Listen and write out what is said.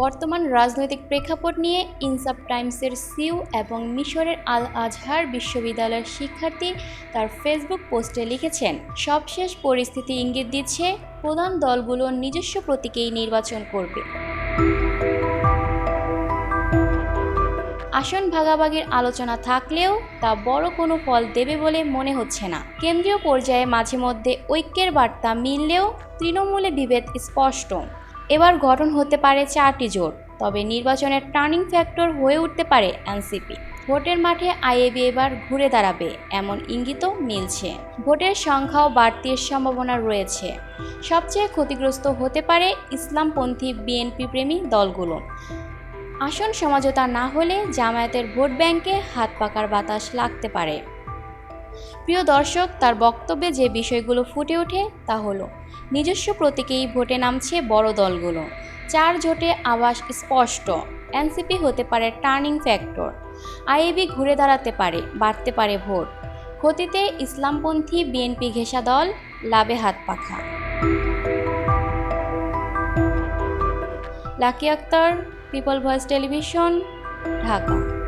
বর্তমান রাজনৈতিক প্রেক্ষাপট নিয়ে ইনসাফ টাইমসের সিউ এবং মিশরের আল আজহার বিশ্ববিদ্যালয়ের শিক্ষার্থী তার ফেসবুক পোস্টে লিখেছেন, সবশেষ পরিস্থিতি ইঙ্গিত দিচ্ছে প্রধান দলগুলো নিজস্ব প্রতীকেই নির্বাচন করবে। আসন ভাগাভাগির আলোচনা থাকলেও তা বড় কোনো ফল দেবে বলে মনে হচ্ছে না। কেন্দ্রীয় পর্যায়ে মাঝে মধ্যে ঐক্যের বার্তা মিললেও তৃণমূলে বিভেদ স্পষ্ট। এবার গঠন হতে পারে চারটি জোট, তবে নির্বাচনের টার্নিং ফ্যাক্টর হয়ে উঠতে পারে এনসিপি। ভোটের মাঠে আইএবি এবার ঘুরে দাঁড়াবে, এমন ইঙ্গিতও মিলছে। ভোটের সংখ্যাও বাড়তির সম্ভাবনা রয়েছে। সবচেয়ে ক্ষতিগ্রস্ত হতে পারে ইসলামপন্থী বিএনপি প্রেমী দলগুলো। আসন সমঝোতা না হলে জামায়াতের ভোট ব্যাংকে হাত পাকার বাতাস লাগতে পারে। প্রিয় দর্শক, তার বক্তব্যে যে বিষয়গুলো ফুটে ওঠে তা হলো, নিজস্ব প্রতীকেই ভোটে নামছে বড় দলগুলো। চার জোটে আবাস স্পষ্ট, এনসিপি হতে পারে টার্নিং ফ্যাক্টর, আইএবি ঘুরে দাঁড়াতে পারে, বাড়তে পারে ভোট। ক্ষতিতে ইসলামপন্থী বিএনপি ঘেঁষা দল, লাভে হাত পাখা। Lucky Akter, People Voice television, Dhaka.